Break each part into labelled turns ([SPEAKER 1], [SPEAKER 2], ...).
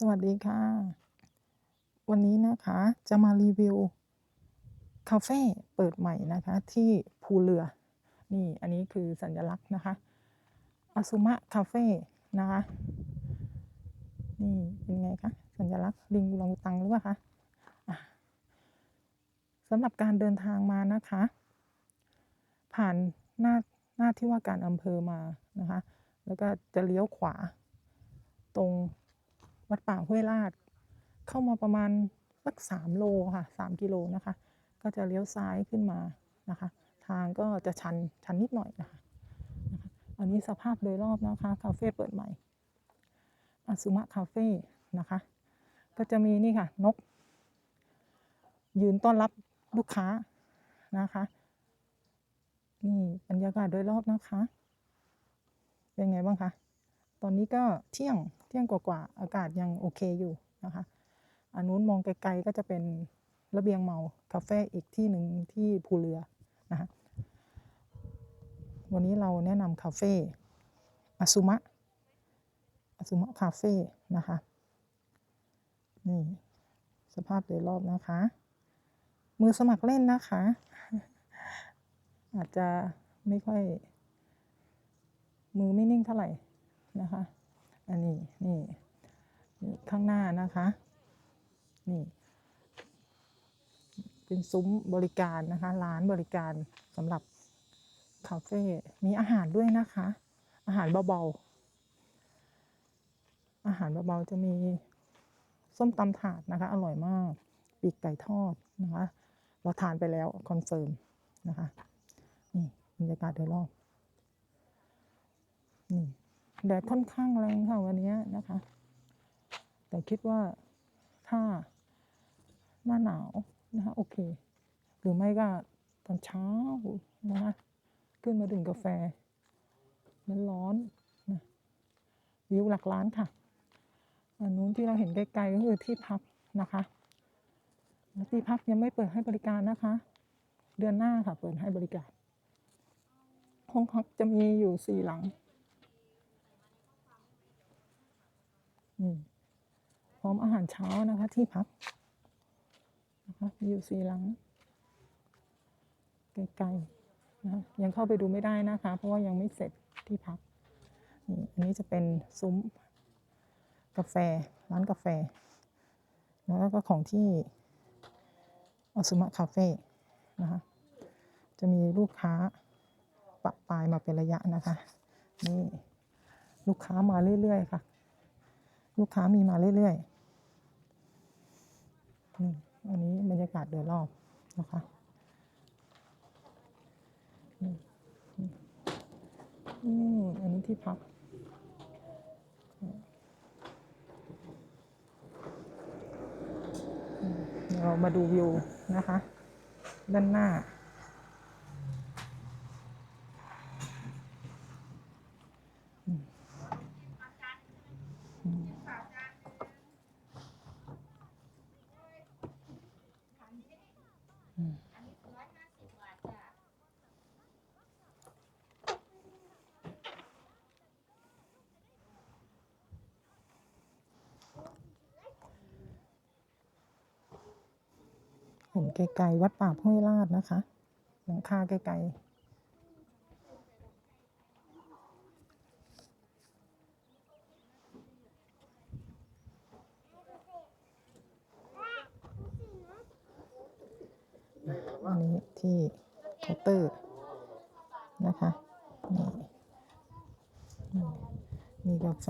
[SPEAKER 1] สวัสดีค่ะ วันนี้นะคะจะมารีวิว คาเฟ่เปิดใหม่นะคะ ที่ภูเรือ นี่อันนี้คือสัญลักษณ์นะคะอาซุมะคาเฟ่นะคะ นี่เป็นไงคะสัญลักษณ์ลิงลังตังหรือเปล่าคะะสำหรับการเดินทางมานะคะ ผ่านหน้าหน้าที่ว่าการอำเภอมานะคะ แล้วก็จะเลี้ยวขวาตรง วัดป่าห้วยลาด เข้ามาประมาณสักสามโลค่ะสามกิโลนะคะ ก็จะเลี้ยวซ้ายขึ้นมานะคะ ทางก็จะชันชันนิดหน่อยนะคะนะคะอันนี้สภาพโดยรอบนะคะคาเฟ่เปิดใหม่อาซุมะคาเฟ่นะคะ ก็จะมีนี่ค่ะนก ยืนต้อนรับลูกค้านะคะนี่บรรยากาศโดยรอบนะคะ เป็นไงบ้างคะ ตอนนี้ก็เที่ยง เที่ยงกว่าๆอากาศยังโอเคอยู่นะคะอันนู้นมองไกลๆก็จะเป็นระเบียงเมาคาเฟ่อีกที่หนึ่งที่ภูเรือนะคะวันนี้เราแนะนำคาเฟ่อาซุมะอาซุมะคาเฟ่นะคะนี่สภาพโดยรอบนะคะ มือสมัครเล่นนะคะ อาจจะไม่ค่อย มือไม่นิ่งเท่าไหร่นะคะ อันนี้นี่ข้างหน้านะคะ นี่ เป็นซุ้มบริการนะคะ ร้านบริการสำหรับคาเฟ่มีอาหารด้วยนะคะ อาหารเบาๆอาหารเบาๆจะมีส้มตำถาดนะคะ อร่อยมาก ปีกไก่ทอดนะคะ เราทานไปแล้วคอนเฟิร์มนะคะ นี่บรรยากาศโดยรอบนี่ แดดค่อนข้างแรงค่ะวันนี้นะคะ แต่คิดว่าถ้าหน้าหนาวนะคะโอเค หรือไม่ก็ตอนเช้านะคะขึ้นมาดื่มกาแฟร้อนๆนะวิวหลักล้านค่ะอันนู้นที่เราเห็นไกลๆก็คือที่พักนะคะที่พักยังไม่เปิดให้บริการนะคะ เดือนหน้าค่ะเปิดให้บริการ ห้องพักจะมีอยู่สี่หลัง พร้อมอาหารเช้านะคะ ที่พักนะคะอยู่สีหลังไกลๆนะคะยังเข้าไปดูไม่ได้นะคะ เพราะว่ายังไม่เสร็จที่พักนี่อันนี้จะเป็นซุ้มกาแฟร้านกาแฟ แล้วก็ของที่อสุมะคาเฟ่นะคะจะมีลูกค้าปะปายมาเป็นระยะนะคะ นี่ ลูกค้ามาเรื่อย ๆ ค่ะ ลูกค้ามีมาเรื่อยๆนี่อันนี้บรรยากาศโดยรอบนะคะนี่อืมอันนี้ที่พักเรามาดูวิวนะคะ ด้านหน้า เห็นไกลๆวัดป่าห้วยลาดนะคะหลังคาไกลๆอันนี้ที่เคาน์เตอร์นะคะนี่นี่มีกาแฟ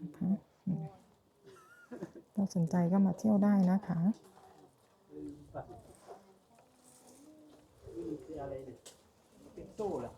[SPEAKER 1] นะคะอืมถ้า สนใจก็มาเที่ยวได้นะคะ
[SPEAKER 2] นี่คืออะไรเนี่ยเป็นตู้เหรอ